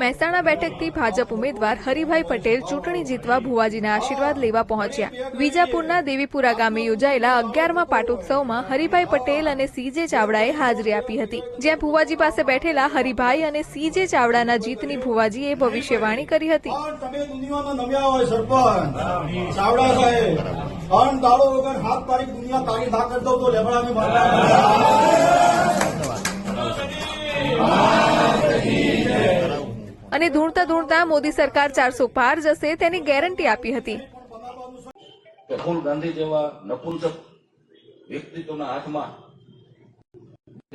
મહેસાણા બેઠકથી ભાજપ ઉમેદવાર હરિભાઈ પટેલ ચૂંટણી જીતવા ભુવાજીના આશીર્વાદ લેવા પહોંચ્યા. વિજાપુરના દેવીપુરા ગામે યોજાયેલા અગિયારમા પાટોત્સવમાં હરિભાઈ પટેલ અને સીજે ચાવડાએ હાજરી આપી હતી. જ્યાં ભુવાજી પાસે બેઠેલા હરિભાઈ અને સીજે ચાવડાના જીતની ભુવાજીએ ભવિષ્યવાણી કરી હતી. દુનિયા અને ધૂણતા ધૂણતા મોદી સરકાર ચારસો પાર જશે તેની ગેરંટી આપી હતી. રાહુલ ગાંધી જેવા નપુંસક વ્યક્તિત્વના હાથમાં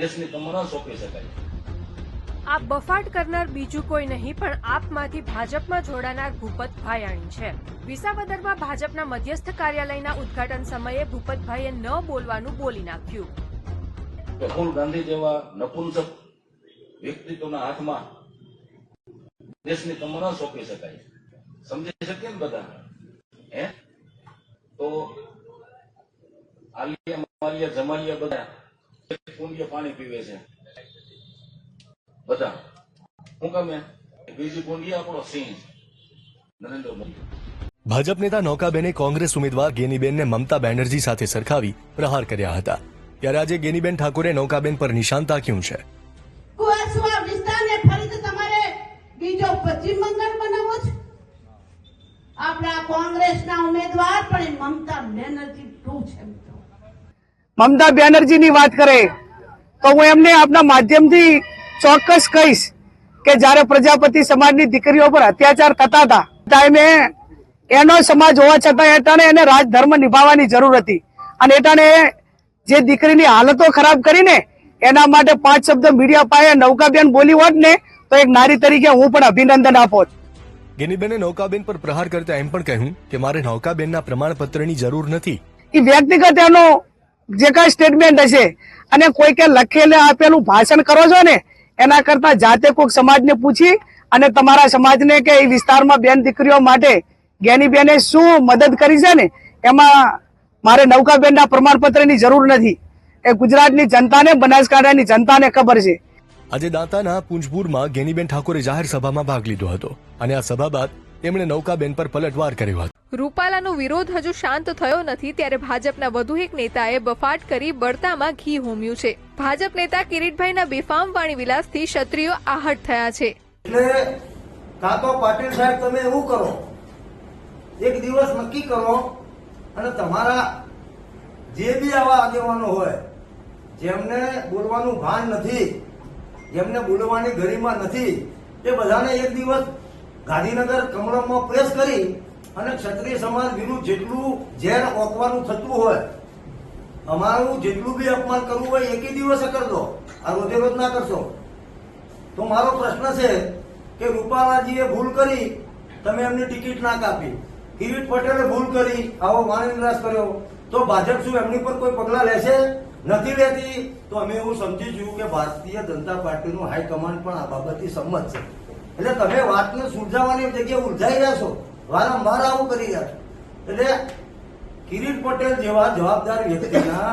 દેશની કમર સોંપી શકાય. આ બફાટ કરનાર બીજું કોઈ નહીં પણ આપમાંથી ભાજપમાં જોડાનાર ભૂપત ભાયાણી છે. વિસાવદરમાં ભાજપના મધ્યસ્થ કાર્યાલયના ઉદ્ઘાટન સમયે ભૂપતભાઈએ ન બોલવાનું બોલી નાખ્યું. રાહુલ ગાંધી જેવા નપુંસક વ્યક્તિત્વના હાથમાં દેશની કમર ન સોંપી શકાય સમજી શકીએ ને બધા હે? તો આલિયા, માલિયા, જમાલિયા બધા કુંડિયા પાણી પીવે છે. બધા. હું ગમે બીજી કુંડી આપણો સિંહ. નરેન્દ્ર મોદી. ભાજપ નેતા નૌકાબેને કોંગ્રેસ ઉમેદવાર ગેનીબેનને મમતા બેનર્જી સાથે સરખાવી પ્રહાર કર્યા હતા. ત્યારે આજે ગેનીબેન ઠાકોરે નૌકાબેન પર નિશાન તાક્યું છે. બીજો પશ્ચિમ બંગાળ બનાવો છે? આપણા કોંગ્રેસના ઉમેદવાર પણ મમતા બેનર્જી ટુ છે મિત્રો મમતા બેનર્જીની વાત કરે તો હું એમને આપના માધ્યમથી ચોક્કસ કહીશ કે જ્યારે પ્રજાપતિ સમાજની દીકરીઓ પર અત્યાચાર થતા હતા ટાઈમે એનો સમાજ હોવા છતાં એટાણે એને રાજધર્મ નિભાવવાની જરૂર હતી. અને એટાણે જે દીકરીની હાલતો ખરાબ કરીને એના માટે પાંચ શબ્દ મીડિયા પાસે નૌકાબેન બોલી હોત ને તો એક નારી તરીકે હું પણ અભિનંદન આપોત ગેનીબેને નૌકાબેન પર પ્રહાર કરતા એમ પણ કહ્યું કે મારે નૌકાબેનના પ્રમાણપત્રની જરૂર નથી. એ વ્યક્તિગત એનો જે કાંઈ સ્ટેટમેન્ટ હશે અને કોઈકે લખેલે આપેલું ભાષણ કરો છો ને એના કરતા જાતે કોઈક સમાજને પૂછી અને તમારા સમાજને કે એ વિસ્તારમાં બેન દીકરીઓ માટે ગેનીબેને શું મદદ કરી છે ને એમાં મારે નૌકાબેનના પ્રમાણપત્રની જરૂર નથી. એ ગુજરાતની જનતાને બનાસકાંઠાની જનતાને ખબર છે. આજે દાંતાના પૂંજપુરમાં ગેનીબેન ઠાકોરે જાહેર સભામાં ભાગ લીધો હતો અને આ સભા બાદ તેમણે નૌકાબેન પર પલટવાર કર્યો હતો. રૂપાલાનો વિરોધ હજુ શાંત થયો નથી ત્યારે ભાજપના વધુ એક નેતાએ બફાટ કરી બળતામાં ઘી હોમ્યું છે. ભાજપ નેતા કિરીટભાઈના બેફામ વાણી વિલાસથી ક્ષત્રિયો આહટ થયા છે. એટલે કાં તો પાટીલ સાહેબ તમે એવું કરો. એક દિવસ નક્કી કરો અને તમારા જે બી આવા આગેવાનો હોય જેમને બોલવાનું ભાન નથી જેમને બોલવાની ગરિમા નથી. એ બધાને એક દિવસ ગાંધીનગર કમળમમાં પ્રેસ કરી અને ક્ષત્રિય સમાજ વિરુદ્ધ જેટલું ઝેર ઓકવાનું થતું હોય, અમારું જેટલું બી અપમાન કરવું હોય એકી દિવસે કરજો આ રોજે રોજ ના કરશો. તો મારો પ્રશ્ન છે કે રૂપાલાજીએ ભૂલ કરી, તમે એમની ટિકિટ ના કાપી. કિરીટ પટેલે ભૂલ કરી, આવો વાણીવિલાસ કર્યો. તો ભાજપ શું એમની પર કોઈ પગલાં લેશે? નથી લેતી તો અમે એવું સમજીશું કે ભારતીય જનતા પાર્ટીનું હાઈકમાન્ડ પણ આ બાબતથી સંમત છે. એટલે તમે વાતને સુલઝાવવાની જગ્યાએ ઉલઝાઈ રહ્યા છો. વારંવાર આવું કરી રહ્યા છો. એટલે કિરીટ પટેલ જેવા જવાબદાર વ્યક્તિના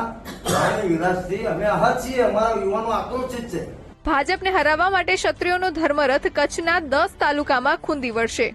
વાણી અમે આહત છીએ, અમારા યુવાનો આક્રોશિત છે. ભાજપને હરાવવા માટે ક્ષત્રિયોનો ધર્મરથ કચ્છના દસ તાલુકામાં ખૂંદી વળશે.